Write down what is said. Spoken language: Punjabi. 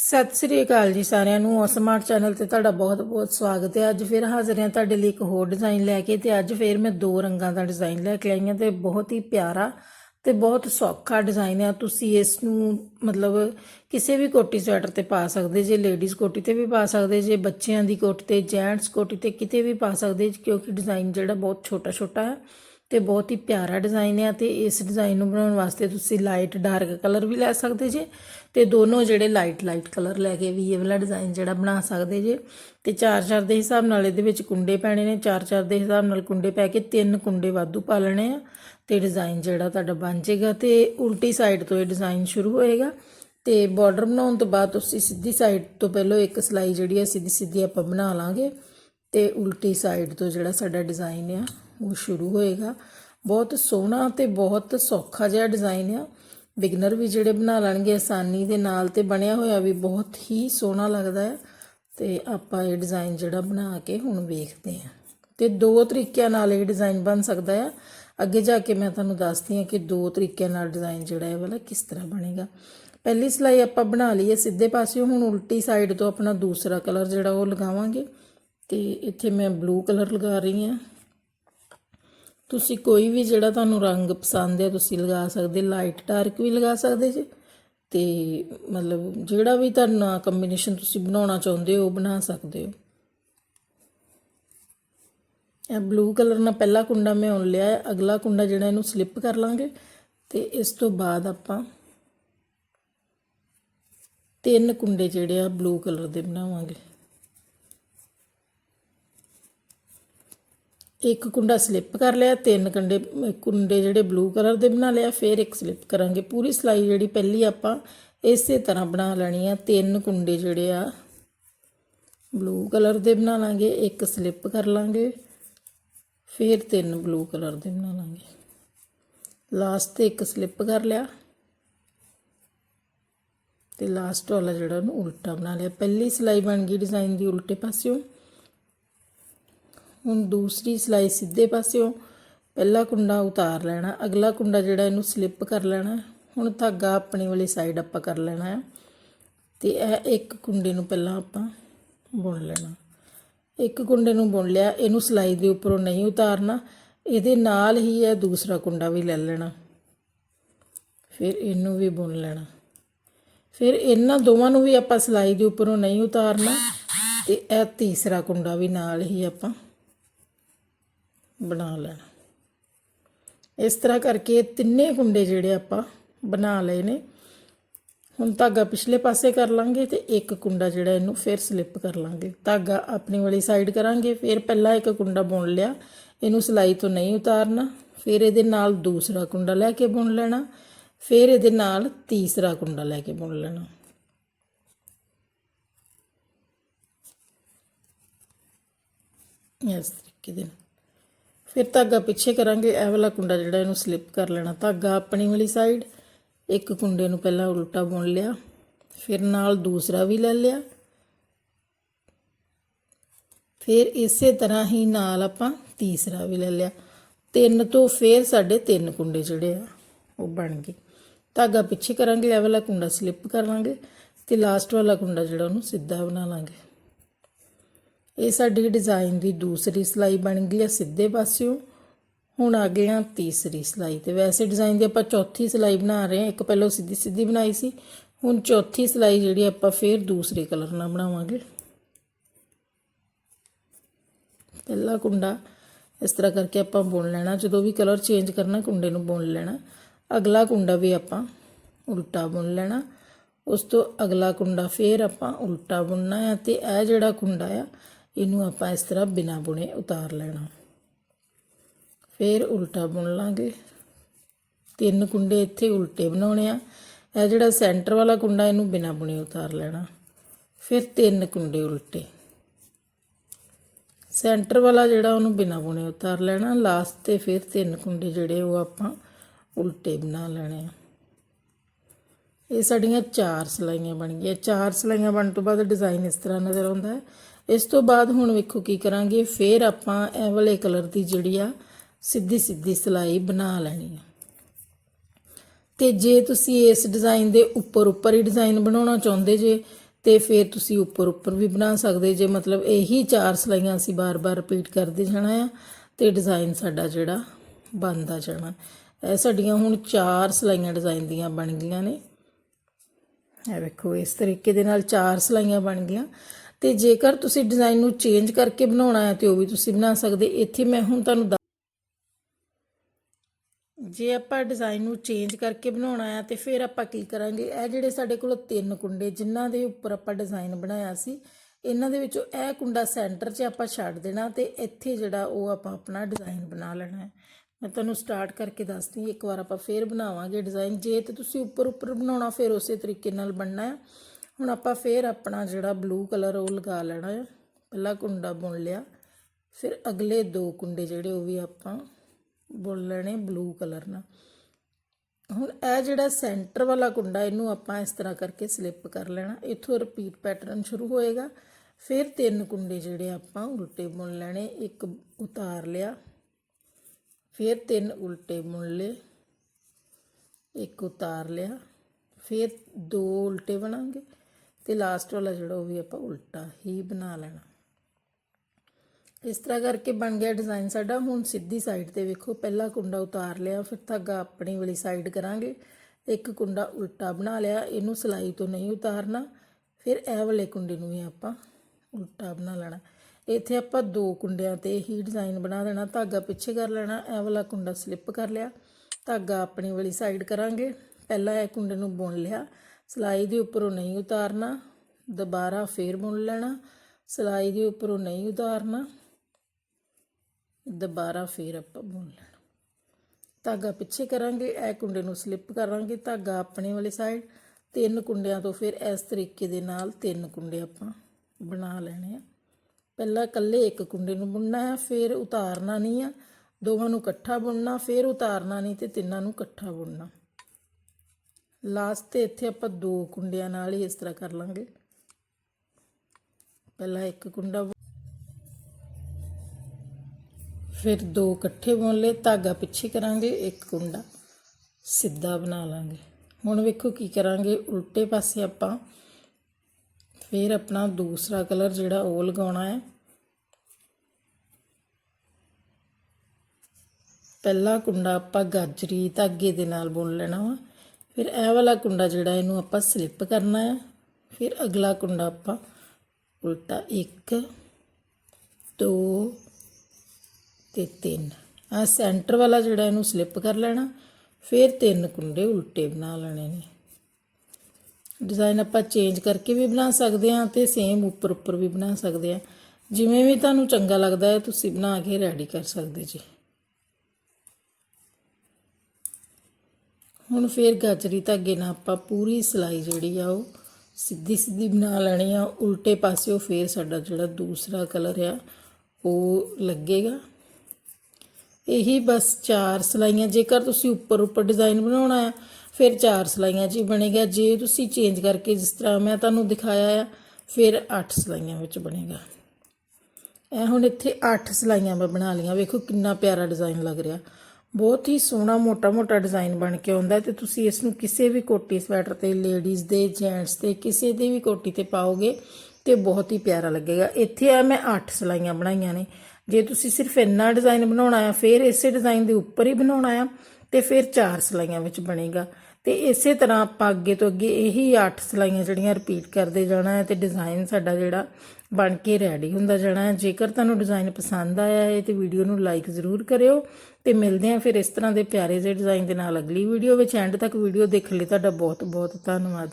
ਸਤਿ ਸ੍ਰੀ ਅਕਾਲ ਜੀ ਸਾਰਿਆਂ ਨੂੰ। ਸਮਾਰਟ ਚੈਨਲ ਤੇ ਤੁਹਾਡਾ ਬਹੁਤ-ਬਹੁਤ ਸਵਾਗਤ ਹੈ। ਅੱਜ ਫਿਰ ਹਾਜ਼ਰ ਹਾਂ ਤੁਹਾਡੇ ਲਈ ਇੱਕ ਹੋਰ ਡਿਜ਼ਾਈਨ ਲੈ ਕੇ ਤੇ ਅੱਜ ਫਿਰ ਮੈਂ ਦੋ ਰੰਗਾਂ ਦਾ ਡਿਜ਼ਾਈਨ ਲੈ ਕੇ ਆਈ ਹਾਂ ਤੇ ਬਹੁਤ ਹੀ ਪਿਆਰਾ ਤੇ ਬਹੁਤ ਸੌਖਾ ਡਿਜ਼ਾਈਨ ਹੈ ਤੁਸੀਂ ਇਸ ਨੂੰ ਮਤਲਬ ਕਿਸੇ ਵੀ ਕੋਟੀ ਸਵੈਟਰ ਤੇ ਪਾ ਸਕਦੇ, ਜੇ ਲੇਡੀਜ਼ ਕੋਟੀ ਤੇ ਵੀ ਪਾ ਸਕਦੇ, ਜੇ ਬੱਚਿਆਂ ਦੀ ਕੋਟੀ ਤੇ ਜੈਂਟਸ ਕੋਟੀ ਤੇ ਕਿਤੇ ਵੀ ਪਾ ਸਕਦੇ, ਕਿਉਂਕਿ ਡਿਜ਼ਾਈਨ ਜਿਹੜਾ ਬਹੁਤ ਛੋਟਾ-ਛੋਟਾ ਹੈ। ਤੇ ਬਹੁਤ ਹੀ ਪਿਆਰਾ ਡਿਜ਼ਾਈਨ ਹੈ ਤੇ ਇਸ ਡਿਜ਼ਾਈਨ ਨੂੰ ਬਣਾਉਣ ਵਾਸਤੇ ਤੁਸੀਂ ਲਾਈਟ ਡਾਰਕ ਕਲਰ ਵੀ ਲੈ ਸਕਦੇ ਜੇ ਤੇ ਦੋਨੋਂ ਜਿਹੜੇ ਲਾਈਟ ਲਾਈਟ ਕਲਰ ਲੈ ਕੇ ਵੀ ਇਹ ਵਾਲਾ ਡਿਜ਼ਾਈਨ ਜਿਹੜਾ ਬਣਾ ਸਕਦੇ ਜੇ। ਤੇ 4-4 ਦੇ ਹਿਸਾਬ ਨਾਲ ਇਹਦੇ ਵਿੱਚ ਕੁੰਡੇ ਪੈਣੇ ਨੇ 4-4 ਦੇ ਹਿਸਾਬ ਨਾਲ ਕੁੰਡੇ ਪੈ ਕੇ ਤਿੰਨ ਕੁੰਡੇ ਵਾਧੂ ਪਾ ਲੈਣੇ ਆ ਤੇ ਡਿਜ਼ਾਈਨ ਜਿਹੜਾ ਤੁਹਾਡਾ ਬਣ ਜਾਏਗਾ ਤੇ ਉਲਟੀ ਸਾਈਡ ਤੋਂ ਇਹ ਡਿਜ਼ਾਈਨ ਸ਼ੁਰੂ ਹੋਏਗਾ। ਤੇ ਬਾਰਡਰ ਬਣਾਉਣ ਤੋਂ ਬਾਅਦ ਤੁਸੀਂ ਸਿੱਧੀ ਸਾਈਡ ਤੋਂ ਪਹਿਲਾਂ ਇੱਕ ਸਲਾਈ ਜਿਹੜੀ ਹੈ ਸਿੱਧੀ ਸਿੱਧੀ ਆਪਾਂ ਬਣਾ ਲਾਂਗੇ। ਤੇ ਉਲਟੀ ਸਾਈਡ ਤੋਂ ਜਿਹੜਾ ਸਾਡਾ ਡਿਜ਼ਾਈਨ ਆ, ਉਹ ਸ਼ੁਰੂ ਹੋਏਗਾ। ਬਹੁਤ ਸੋਹਣਾ ਤੇ ਬਹੁਤ ਸੌਖਾ ਜਿਹਾ ਡਿਜ਼ਾਈਨ ਆ। ਬਿਗਨਰ ਵੀ ਜਿਹੜੇ ਬਣਾ ਲੈਣਗੇ ਆਸਾਨੀ ਦੇ ਨਾਲ ਤੇ ਬਣਿਆ ਹੋਇਆ ਵੀ ਬਹੁਤ ਹੀ ਸੋਹਣਾ ਲੱਗਦਾ ਹੈ। ਤੇ ਆਪਾਂ ਇਹ ਡਿਜ਼ਾਈਨ ਜਿਹੜਾ ਬਣਾ ਕੇ ਹੁਣ ਵੇਖਦੇ ਹਾਂ। ਤੇ ਦੋ ਤਰੀਕਿਆਂ ਨਾਲ ਇਹ ਡਿਜ਼ਾਈਨ ਬਣ ਸਕਦਾ ਹੈ ਅੱਗੇ ਜਾ ਕੇ ਮੈਂ ਤੁਹਾਨੂੰ ਦੱਸਦੀ ਹਾਂ ਕਿ ਦੋ ਤਰੀਕਿਆਂ ਨਾਲ ਡਿਜ਼ਾਈਨ ਜਿਹੜਾ ਹੈ ਵਾਲਾ ਕਿਸ ਤਰ੍ਹਾਂ ਬਣੇਗਾ। ਪਹਿਲੀ ਸਲਾਈ ਆਪਾਂ ਬਣਾ ਲਈ ਹੈ ਸਿੱਧੇ ਪਾਸੇ ਹੁਣ ਉਲਟੀ ਸਾਈਡ ਤੋਂ ਆਪਣਾ ਦੂਸਰਾ ਕਲਰ ਜਿਹੜਾ ਉਹ ਲਗਾਵਾਂਗੇ। ਤੇ ਇੱਥੇ ਮੈਂ ਬਲੂ ਕਲਰ ਲਗਾ ਰਹੀ ਹਾਂ। ਤੁਸੀਂ ਕੋਈ ਵੀ ਜਿਹੜਾ ਤੁਹਾਨੂੰ ਰੰਗ ਪਸੰਦ ਹੈ, ਤੁਸੀਂ ਲਗਾ ਸਕਦੇ ਲਾਈਟ ਡਾਰਕ ਵੀ ਲਗਾ ਸਕਦੇ ਜੇ। ਤੇ ਮਤਲਬ ਜਿਹੜਾ ਵੀ ਤੁਹਾਨੂੰ ਕੰਬੀਨੇਸ਼ਨ ਤੁਸੀਂ ਬਣਾਉਣਾ ਚਾਹੁੰਦੇ ਹੋ, ਉਹ ਬਣਾ ਸਕਦੇ ਹੋ। ਇਹ ਬਲੂ ਕਲਰ ਨਾਲ ਪਹਿਲਾ ਕੁੰਡਾ ਮੈਂ ਹੁਣ ਲਿਆ ਹੈ। ਅਗਲਾ ਕੁੰਡਾ ਜਿਹੜਾ ਇਹਨੂੰ ਸਲਿੱਪ ਕਰ ਲਾਂਗੇ। ਤੇ ਇਸ ਤੋਂ ਬਾਅਦ ਆਪਾਂ ਤਿੰਨ ਕੁੰਡੇ ਜਿਹੜੇ ਆ ਬਲੂ ਕਲਰ ਦੇ ਬਣਾਵਾਂਗੇ। ਇੱਕ ਕੁੰਡਾ ਸਲਿੱਪ ਕਰ ਲਿਆ, ਤਿੰਨ ਕੰਡੇ, ਕੁੰਡੇ ਜਿਹੜੇ ਬਲੂ ਕਲਰ ਦੇ ਬਣਾ ਲਿਆ ਫਿਰ ਇੱਕ ਸਲਿੱਪ ਕਰਾਂਗੇ। ਪੂਰੀ ਸਲਾਈ ਜਿਹੜੀ ਪਹਿਲੀ ਆਪਾਂ ਇਸੇ ਤਰ੍ਹਾਂ ਬਣਾ ਲੈਣੀ ਆ। ਤਿੰਨ ਕੁੰਡੇ ਜਿਹੜੇ ਆ ਬਲੂ ਕਲਰ ਦੇ ਬਣਾ ਲਾਂਗੇ, ਇੱਕ ਸਲਿੱਪ ਕਰ ਲਾਂਗੇ, ਫਿਰ ਤਿੰਨ ਬਲੂ ਕਲਰ ਦੇ ਬਣਾ ਲਾਂਗੇ। ਲਾਸਟ ਤੇ ਇੱਕ ਸਲਿੱਪ ਕਰ ਲਿਆ ਤੇ ਲਾਸਟ ਵਾਲਾ ਜਿਹੜਾ ਉਹਨੂੰ ਉਲਟਾ ਬਣਾ ਲਿਆ। ਪਹਿਲੀ ਸਲਾਈ ਬਣ ਗਈ ਡਿਜ਼ਾਈਨ ਦੀ, ਉਲਟੇ ਪਾਸਿਓਂ। ਹੁਣ ਦੂਸਰੀ ਸਿਲਾਈ ਸਿੱਧੇ ਪਾਸਿਓਂ, ਪਹਿਲਾ ਕੁੰਡਾ ਉਤਾਰ ਲੈਣਾ, ਅਗਲਾ ਕੁੰਡਾ ਜਿਹੜਾ ਇਹਨੂੰ ਸਲਿੱਪ ਕਰ ਲੈਣਾ, ਹੁਣ ਧਾਗਾ ਆਪਣੀ ਵਾਲੀ ਸਾਈਡ ਆਪਾਂ ਕਰ ਲੈਣਾ ਹੈ, ਤੇ ਇਹ ਇੱਕ ਕੁੰਡੇ ਨੂੰ ਪਹਿਲਾਂ ਆਪਾਂ ਬੁਣ ਲੈਣਾ। ਇੱਕ ਕੁੰਡੇ ਨੂੰ ਬੁਣ ਲਿਆ, ਇਹਨੂੰ ਸਿਲਾਈ ਦੇ ਉੱਪਰੋਂ ਨਹੀਂ ਉਤਾਰਨਾ, ਇਹਦੇ ਨਾਲ ਹੀ ਇਹ ਦੂਸਰਾ ਕੁੰਡਾ ਵੀ ਲੈ ਲੈਣਾ। ਫਿਰ ਇਹਨੂੰ ਵੀ ਬੁਣ ਲੈਣਾ। ਫਿਰ ਇਹਨਾਂ ਦੋਵਾਂ ਨੂੰ ਵੀ ਆਪਾਂ ਸਿਲਾਈ ਦੇ ਉੱਪਰੋਂ ਨਹੀਂ ਉਤਾਰਨਾ, ਤੇ ਇਹ ਤੀਸਰਾ ਕੁੰਡਾ ਵੀ ਨਾਲ ਹੀ ਆਪਾਂ ਬਣਾ ਲੈਣਾ। ਇਸ ਤਰ੍ਹਾਂ ਕਰਕੇ ਤਿੰਨੇ ਕੁੰਡੇ ਜਿਹੜੇ ਆਪਾਂ ਬਣਾ ਲਏ ਨੇ। ਹੁਣ ਧਾਗਾ ਪਿਛਲੇ ਪਾਸੇ ਕਰ ਲਾਂਗੇ ਤੇ ਇੱਕ ਕੁੰਡਾ ਜਿਹੜਾ ਇਹਨੂੰ ਫਿਰ ਸਲਿੱਪ ਕਰ ਲਾਂਗੇ। ਧਾਗਾ ਆਪਣੀ ਵਾਲੀ ਸਾਈਡ ਕਰਾਂਗੇ, ਫਿਰ ਪਹਿਲਾਂ ਇੱਕ ਕੁੰਡਾ ਬੁਣ ਲਿਆ। ਇਹਨੂੰ ਸਲਾਈ ਤੋਂ ਨਹੀਂ ਉਤਾਰਨਾ, ਫਿਰ ਇਹਦੇ ਨਾਲ ਦੂਸਰਾ ਕੁੰਡਾ ਲੈ ਕੇ ਬੁਣ ਲੈਣਾ, ਫਿਰ ਇਹਦੇ ਨਾਲ ਤੀਸਰਾ ਕੁੰਡਾ ਲੈ ਕੇ ਬੁਣ ਲੈਣਾ। ਇਸ ਤਰੀਕੇ ਦੇ ਨਾਲ। ਫਿਰ ਧਾਗਾ ਪਿੱਛੇ ਕਰਾਂਗੇ, ਇਹ ਵਾਲਾ ਕੁੰਡਾ ਜਿਹੜਾ ਇਹਨੂੰ ਸਲਿੱਪ ਕਰ ਲੈਣਾ। ਧਾਗਾ ਆਪਣੀ ਵਾਲੀ ਸਾਈਡ ਇੱਕ ਕੁੰਡੇ ਨੂੰ ਪਹਿਲਾਂ ਉਲਟਾ ਬੁਣ ਲਿਆ, ਫਿਰ ਨਾਲ ਦੂਸਰਾ ਵੀ ਲੈ ਲਿਆ। ਫਿਰ ਇਸੇ ਤਰ੍ਹਾਂ ਹੀ ਨਾਲ ਆਪਾਂ ਤੀਸਰਾ ਵੀ ਲੈ ਲਿਆ। ਤਿੰਨ ਤੋਂ ਫਿਰ ਸਾਡੇ ਤਿੰਨ ਕੁੰਡੇ ਜਿਹੜੇ ਆ, ਉਹ ਬਣ ਗਏ। ਧਾਗਾ ਪਿੱਛੇ ਕਰਾਂਗੇ, ਇਹ ਵਾਲਾ ਕੁੰਡਾ ਸਲਿੱਪ ਕਰ ਲਾਂਗੇ ਤੇ ਲਾਸਟ ਵਾਲਾ ਕੁੰਡਾ ਜਿਹੜਾ ਉਹਨੂੰ ਸਿੱਧਾ ਬਣਾ ਲਾਂਗੇ। ਇਹ ਸਾਡੀ ਡਿਜ਼ਾਈਨ ਦੀ ਦੂਸਰੀ ਸਿਲਾਈ ਬਣ ਗਈ ਹੈ ਸਿੱਧੇ ਪਾਸਿਓਂ। ਹੁਣ ਆ ਗਏ ਆ ਤੀਸਰੀ ਸਿਲਾਈ ਤੇ ਵੈਸੇ ਡਿਜ਼ਾਈਨ ਦੀ ਆਪਾਂ ਚੌਥੀ ਸਿਲਾਈ ਬਣਾ ਰਹੇ ਹਾਂ ਇੱਕ ਪਹਿਲਾਂ ਸਿੱਧੀ ਸਿੱਧੀ ਬਣਾਈ ਸੀ, ਹੁਣ ਚੌਥੀ ਸਿਲਾਈ ਜਿਹੜੀ ਆਪਾਂ ਫੇਰ ਦੂਸਰੇ ਕਲਰ ਨਾਲ ਬਣਾਵਾਂਗੇ। ਪਹਿਲਾ ਕੁੰਡਾ ਇਸ ਤਰ੍ਹਾਂ ਕਰਕੇ ਆਪਾਂ ਬੁਣ ਲੈਣਾ, ਜਦੋਂ ਵੀ ਕਲਰ ਚੇਂਜ ਕਰਨਾ ਕੁੰਡੇ ਨੂੰ ਬੁਣ ਲੈਣਾ। ਅਗਲਾ ਕੁੰਡਾ ਵੀ ਆਪਾਂ ਉਲਟਾ ਬੁਣ ਲੈਣਾ। ਉਸ ਤੋਂ ਅਗਲਾ ਕੁੰਡਾ ਫੇਰ ਆਪਾਂ ਉਲਟਾ ਬੁਣਨਾ ਹੈ ਤੇ ਇਹ ਜਿਹੜਾ ਕੁੰਡਾ ਆ ਇਹਨੂੰ ਆਪਾਂ ਇਸ ਤਰ੍ਹਾਂ ਬਿਨਾ ਬੁਣੇ ਉਤਾਰ ਲੈਣਾ। ਫਿਰ ਉਲਟਾ ਬੁਣ ਲਾਂਗੇ। ਤਿੰਨ ਕੁੰਡੇ ਇੱਥੇ ਉਲਟੇ ਬਣਾਉਣੇ ਆ। ਇਹ ਜਿਹੜਾ ਸੈਂਟਰ ਵਾਲਾ ਕੁੰਡਾ, ਇਹਨੂੰ ਬਿਨਾ ਬੁਣੇ ਉਤਾਰ ਲੈਣਾ। ਫਿਰ ਤਿੰਨ ਕੁੰਡੇ ਉਲਟੇ। ਸੈਂਟਰ ਵਾਲਾ ਜਿਹੜਾ, ਉਹਨੂੰ ਬਿਨਾ ਬੁਣੇ ਉਤਾਰ ਲੈਣਾ। ਲਾਸਟ ਤੇ ਫਿਰ ਤਿੰਨ ਕੁੰਡੇ ਜਿਹੜੇ, ਉਹ ਆਪਾਂ ਉਲਟੇ ਬਣਾ ਲੈਣੇ ਆ। ਇਹ ਸਾਡੀਆਂ ਚਾਰ ਸਲਾਈਆਂ ਬਣ ਗਈਆਂ। ਚਾਰ ਸਲਾਈਆਂ ਬਣਨ ਤੋਂ ਬਾਅਦ ਡਿਜ਼ਾਈਨ ਇਸ ਤਰ੍ਹਾਂ ਨਜ਼ਰ ਆਉਂਦਾ ਹੈ। ਇਸ ਤੋਂ ਬਾਅਦ ਹੁਣ ਵੇਖੋ ਕੀ ਕਰਾਂਗੇ, ਫਿਰ ਆਪਾਂ ਇਹ ਵਾਲੇ ਕਲਰ ਦੀ ਜਿਹੜੀ ਆ ਸਿੱਧੀ ਸਿੱਧੀ ਸਲਾਈ ਬਣਾ ਲੈਣੀ ਆ। ਤੇ ਜੇ ਤੁਸੀਂ ਇਸ ਡਿਜ਼ਾਈਨ ਦੇ ਉੱਪਰ ਉੱਪਰ ਹੀ ਡਿਜ਼ਾਈਨ ਬਣਾਉਣਾ ਚਾਹੁੰਦੇ ਜੇ, ਤੇ ਫਿਰ ਤੁਸੀਂ ਉੱਪਰ ਉੱਪਰ ਵੀ ਬਣਾ ਸਕਦੇ ਜੇ। ਮਤਲਬ ਇਹੀ ਚਾਰ ਸਲਾਈਆਂ ਅਸੀਂ ਬਾਰ-ਬਾਰ ਰਿਪੀਟ ਕਰਦੇ ਜਾਣਾ ਆ, ਤੇ ਡਿਜ਼ਾਈਨ ਸਾਡਾ ਜਿਹੜਾ ਬਣਦਾ ਜਾਣਾ। ਇਹ ਸਾਡੀਆਂ ਹੁਣ ਚਾਰ ਸਲਾਈਆਂ ਡਿਜ਼ਾਈਨ ਦੀਆਂ ਬਣ ਗਈਆਂ ਨੇ। ਇਹ ਵੇਖੋ, ਇਸ ਤਰੀਕੇ ਦੇ ਨਾਲ ਚਾਰ ਸਲਾਈਆਂ ਬਣ ਗਈਆਂ। ਤੇ ਜੇਕਰ ਤੁਸੀਂ ਡਿਜ਼ਾਈਨ ਨੂੰ ਚੇਂਜ ਕਰਕੇ ਬਣਾਉਣਾ ਹੈ ਤੇ ਉਹ ਵੀ ਤੁਸੀਂ ਬਣਾ ਸਕਦੇ, ਇੱਥੇ ਮੈਂ ਹੁਣ ਤੁਹਾਨੂੰ ਦੱਸ- ਜੇ ਆਪਾਂ ਡਿਜ਼ਾਈਨ ਨੂੰ ਚੇਂਜ ਕਰਕੇ ਬਣਾਉਣਾ ਹੈ ਤੇ ਫਿਰ ਆਪਾਂ ਕੀ ਕਰਾਂਗੇ? ਇਹ ਜਿਹੜੇ ਸਾਡੇ ਕੋਲ ਤਿੰਨ ਕੁੰਡੇ, ਜਿਨ੍ਹਾਂ ਦੇ ਉੱਪਰ ਆਪਾਂ ਡਿਜ਼ਾਈਨ ਬਣਾਇਆ ਸੀ, ਇਹਨਾਂ ਦੇ ਵਿੱਚੋਂ ਇਹ ਕੁੰਡਾ ਸੈਂਟਰ 'ਚ ਆਪਾਂ ਛੱਡ ਦੇਣਾ ਤੇ ਇੱਥੇ ਜਿਹੜਾ ਉਹ ਆਪਾਂ ਆਪਣਾ ਡਿਜ਼ਾਈਨ ਬਣਾ ਲੈਣਾ ਹੈ। ਮੈਂ ਤੁਹਾਨੂੰ ਸਟਾਰਟ ਕਰਕੇ ਦੱਸਦੀ ਇੱਕ ਵਾਰ ਆਪਾਂ ਫੇਰ ਬਣਾਵਾਂਗੇ ਡਿਜ਼ਾਈਨ ਜੇ ਤੇ ਤੁਸੀਂ ਉੱਪਰ ਉੱਪਰ ਬਣਾਉਣਾ, ਫਿਰ ਉਸੇ ਤਰੀਕੇ ਨਾਲ ਬਣਨਾ ਹੈ। ਹੁਣ ਆਪਾਂ ਫੇਰ ਆਪਣਾ ਜਿਹੜਾ ਬਲੂ ਕਲਰ ਉਹ ਲਗਾ ਲੈਣਾ ਹੈ ਪਹਿਲਾ ਕੁੰਡਾ ਬੁਣ ਲਿਆ, ਫਿਰ ਅਗਲੇ ਦੋ ਕੁੰਡੇ ਜਿਹੜੇ ਉਹ ਵੀ ਆਪਾਂ ਬੁਣ ਲੈਣੇ ਬਲੂ ਕਲਰ ਨਾਲ। ਹੁਣ ਇਹ ਜਿਹੜਾ ਸੈਂਟਰ ਵਾਲਾ ਕੁੰਡਾ, ਇਹਨੂੰ ਆਪਾਂ ਇਸ ਤਰ੍ਹਾਂ ਕਰਕੇ ਸਲਿੱਪ ਕਰ ਲੈਣਾ। ਇੱਥੋਂ ਰਿਪੀਟ ਪੈਟਰਨ ਸ਼ੁਰੂ ਹੋਏਗਾ। ਫਿਰ ਤਿੰਨ ਕੁੰਡੇ ਜਿਹੜੇ ਆਪਾਂ ਉਲਟੇ ਬੁਣ ਲੈਣੇ, ਇੱਕ ਉਤਾਰ ਲਿਆ, ਫਿਰ ਤਿੰਨ ਉਲਟੇ ਬੁਣ ਲਏ, ਇੱਕ ਉਤਾਰ ਲਿਆ, ਫਿਰ ਦੋ ਉਲਟੇ ਬਣਾਂਗੇ। ਤੇ ਲਾਸਟ ਵਾਲਾ ਜਿਹੜਾ ਉਹ ਵੀ ਆਪਾਂ ਉਲਟਾ ਹੀ ਬਣਾ ਲੈਣਾ। ਇਸ ਤਰ੍ਹਾਂ ਕਰਕੇ ਬਣ ਗਿਆ ਡਿਜ਼ਾਈਨ ਸਾਡਾ। ਹੁਣ ਸਿੱਧੀ ਸਾਈਡ ਤੇ ਵੇਖੋ, ਪਹਿਲਾ ਕੁੰਡਾ ਉਤਾਰ ਲਿਆ, ਫਿਰ ਧਾਗਾ ਆਪਣੀ ਵਾਲੀ ਸਾਈਡ ਕਰਾਂਗੇ। ਇੱਕ ਕੁੰਡਾ ਉਲਟਾ ਬਣਾ ਲਿਆ, ਇਹਨੂੰ ਸਲਾਈ ਤੋਂ ਨਹੀਂ ਉਤਾਰਨਾ। ਫਿਰ ਇਹ ਵਾਲੇ ਕੁੰਡੇ ਨੂੰ ਵੀ ਆਪਾਂ ਉਲਟਾ ਬਣਾ ਲੈਣਾ। ਇੱਥੇ ਆਪਾਂ ਦੋ ਕੁੰਡਿਆਂ ਤੇ ਹੀ ਡਿਜ਼ਾਈਨ ਬਣਾ ਦੇਣਾ। ਧਾਗਾ ਪਿੱਛੇ ਕਰ ਲੈਣਾ, ਇਹ ਵਾਲਾ ਕੁੰਡਾ ਸਲਿੱਪ ਕਰ ਲਿਆ। ਧਾਗਾ ਆਪਣੀ ਵਾਲੀ ਸਾਈਡ ਕਰਾਂਗੇ। ਪਹਿਲਾਂ ਇਹ ਕੁੰਡੇ ਨੂੰ ਬੁਣ ਲਿਆ। ਸਲਾਈ ਦੇ ਉੱਪਰੋਂ ਨਹੀਂ ਉਤਾਰਨਾ, ਦੁਬਾਰਾ ਫੇਰ ਬੁਣ ਲੈਣਾ, ਸਲਾਈ ਦੇ ਉੱਪਰੋਂ ਨਹੀਂ ਉਤਾਰਨਾ, ਦੁਬਾਰਾ ਫੇਰ ਆਪਾਂ ਬੁਣ ਲੈਣਾ। ਧਾਗਾ ਪਿੱਛੇ ਕਰਾਂਗੇ, ਇਹ ਕੁੰਡੇ ਨੂੰ ਸਲਿੱਪ ਕਰਾਂਗੇ, ਧਾਗਾ ਆਪਣੇ ਵਾਲੀ ਸਾਈਡ, ਤਿੰਨ ਕੁੰਡਿਆਂ ਤੋਂ ਫਿਰ ਇਸ ਤਰੀਕੇ ਦੇ ਨਾਲ ਤਿੰਨ ਕੁੰਡੇ ਆਪਾਂ ਬਣਾ ਲੈਣੇ ਆ। ਪਹਿਲਾਂ ਇਕੱਲੇ ਇੱਕ ਕੁੰਡੇ ਨੂੰ ਬੁਣਨਾ ਹੈ ਫਿਰ ਉਤਾਰਨਾ ਨਹੀਂ ਆ, ਦੋਵਾਂ ਨੂੰ ਇਕੱਠਾ ਬੁਣਨਾ, ਫਿਰ ਉਤਾਰਨਾ ਨਹੀਂ ਤੇ ਤਿੰਨਾਂ ਨੂੰ ਇਕੱਠਾ ਬੁਣਨਾ। ਲਾਸਟ ਤੇ ਇੱਥੇ ਆਪਾਂ ਦੋ ਕੁੰਡਿਆਂ ਨਾਲ ਹੀ ਇਸ ਤਰ੍ਹਾਂ ਕਰ ਲਾਂਗੇ। ਪਹਿਲਾਂ ਇੱਕ ਕੁੰਡਾ ਫਿਰ ਦੋ ਇਕੱਠੇ ਬੁਣ ਲਏ, ਧਾਗਾ ਪਿੱਛੇ ਕਰਾਂਗੇ, ਇੱਕ ਕੁੰਡਾ ਸਿੱਧਾ ਬਣਾ ਲਾਂਗੇ। ਹੁਣ ਵੇਖੋ ਕੀ ਕਰਾਂਗੇ, ਉਲਟੇ ਪਾਸੇ ਆਪਾਂ ਫਿਰ ਆਪਣਾ ਦੂਸਰਾ ਕਲਰ ਜਿਹੜਾ ਉਹ ਲਗਾਉਣਾ ਹੈ। ਪਹਿਲਾ ਕੁੰਡਾ ਆਪਾਂ ਗਾਜਰੀ ਧਾਗੇ ਦੇ ਨਾਲ ਬੁਣ ਲੈਣਾ ਵਾ। ਫਿਰ ਇਹ ਵਾਲਾ ਕੁੰਡਾ ਜਿਹੜਾ ਇਹਨੂੰ ਆਪਾਂ ਸਲਿੱਪ ਕਰਨਾ ਹੈ। ਫਿਰ ਅਗਲਾ ਕੁੰਡਾ ਆਪਾਂ ਉਲਟਾ 1 2 ਤੇ 3 ਆ ਸੈਂਟਰ ਵਾਲਾ ਜਿਹੜਾ ਇਹਨੂੰ ਸਲਿੱਪ ਕਰ ਲੈਣਾ। ਫਿਰ ਤਿੰਨ ਕੁੰਡੇ ਉਲਟੇ ਬਣਾ ਲੈਣੇ ਨੇ। ਡਿਜ਼ਾਈਨ ਆਪਾਂ ਚੇਂਜ ਕਰਕੇ ਵੀ ਬਣਾ ਸਕਦੇ ਹਾਂ ਤੇ ਸੇਮ ਉੱਪਰ ਉੱਪਰ ਵੀ ਬਣਾ ਸਕਦੇ ਹਾਂ। ਜਿਵੇਂ ਵੀ ਤੁਹਾਨੂੰ ਚੰਗਾ ਲੱਗਦਾ ਹੈ, ਤੁਸੀਂ ਬਣਾ ਕੇ ਰੈਡੀ ਕਰ ਸਕਦੇ ਜੀ। ਹੁਣ ਫੇਰ ਗਾਜਰੀ ਧਾਗੇ ਨਾਲ ਆਪਾਂ ਪੂਰੀ ਸਿਲਾਈ ਜਿਹੜੀ ਆ ਉਹ ਸਿੱਧੀ ਸਿੱਧੀ ਬਣਾ ਲੈਣੀ ਆ। ਉਲਟੇ ਪਾਸਿਓਂ ਫੇਰ ਸਾਡਾ ਜਿਹੜਾ ਦੂਸਰਾ ਕਲਰ ਆ, ਉਹ ਲੱਗੇਗਾ। ਇਹੀ ਬਸ ਚਾਰ ਸਲਾਈਆਂ, ਜੇਕਰ ਤੁਸੀਂ ਉੱਪਰ ਉੱਪਰ ਡਿਜ਼ਾਈਨ ਬਣਾਉਣਾ ਆ, ਫਿਰ ਚਾਰ ਸਲਾਈਆਂ 'ਚ ਹੀ ਬਣੇਗਾ। ਜੇ ਤੁਸੀਂ ਚੇਂਜ ਕਰਕੇ ਜਿਸ ਤਰ੍ਹਾਂ ਮੈਂ ਤੁਹਾਨੂੰ ਦਿਖਾਇਆ ਆ, ਫਿਰ 8 ਸਲਾਈਆਂ ਵਿੱਚ ਬਣੇਗਾ। ਇਹ ਹੁਣ ਇੱਥੇ 8 ਸਲਾਈਆਂ ਮੈਂ ਬਣਾ ਲਈਆਂ। ਵੇਖੋ ਕਿੰਨਾ ਪਿਆਰਾ ਡਿਜ਼ਾਈਨ ਲੱਗ ਰਿਹਾ। ਬਹੁਤ ਹੀ ਸੋਹਣਾ ਮੋਟਾ ਮੋਟਾ ਡਿਜ਼ਾਈਨ ਬਣ ਕੇ ਆਉਂਦਾ ਤੇ ਤੁਸੀਂ ਇਸ ਨੂੰ ਕਿਸੇ ਵੀ ਕੋਟੀ ਸਵੈਟਰ ਤੇ, ਲੇਡੀਜ਼ ਦੇ, ਜੈਂਟਸ ਤੇ ਕਿਸੇ ਦੇ ਵੀ ਕੋਟੀ ਤੇ ਪਾਓਗੇ ਤੇ ਬਹੁਤ ਹੀ ਪਿਆਰਾ ਲੱਗੇਗਾ। ਇੱਥੇ ਆ ਮੈਂ 8 ਸਲਾਈਆਂ ਬਣਾਈਆਂ ਨੇ। ਜੇ ਤੁਸੀਂ ਸਿਰਫ ਇੰਨਾ ਡਿਜ਼ਾਈਨ ਬਣਾਉਣਾ ਆ, ਫਿਰ ਇਸੇ ਡਿਜ਼ਾਈਨ ਦੇ ਉੱਪਰ ਹੀ ਬਣਾਉਣਾ ਆ ਤੇ ਫਿਰ 4 ਸਲਾਈਆਂ ਵਿੱਚ ਬਣੇਗਾ। ਤੇ ਇਸੇ ਤਰ੍ਹਾਂ ਆਪਾਂ ਅੱਗੇ ਤੋਂ ਅੱਗੇ ਇਹੀ 8 ਸਲਾਈਆਂ ਜਿਹੜੀਆਂ ਰਿਪੀਟ ਕਰਦੇ ਜਾਣਾ ਹੈ ਤੇ ਡਿਜ਼ਾਈਨ ਸਾਡਾ ਜਿਹੜਾ ਬਣ ਕੇ ਰੈਡੀ ਹੁੰਦਾ ਜਾਣਾ ਹੈ। ਜੇਕਰ ਤੁਹਾਨੂੰ ਡਿਜ਼ਾਈਨ ਪਸੰਦ ਆਇਆ ਹੈ ਤੇ ਵੀਡੀਓ ਨੂੰ ਲਾਈਕ ਜ਼ਰੂਰ ਕਰਿਓ ਤੇ ਮਿਲਦੇ ਹਾਂ ਫਿਰ ਇਸ ਤਰ੍ਹਾਂ ਦੇ ਪਿਆਰੇ ਜਿਹੇ ਡਿਜ਼ਾਈਨ ਦੇ ਨਾਲ ਅਗਲੀ ਵੀਡੀਓ ਵਿੱਚ। ਐਂਡ ਤੱਕ ਵੀਡੀਓ ਦੇਖਣ ਲਈ ਤੁਹਾਡਾ ਬਹੁਤ ਬਹੁਤ ਧੰਨਵਾਦ।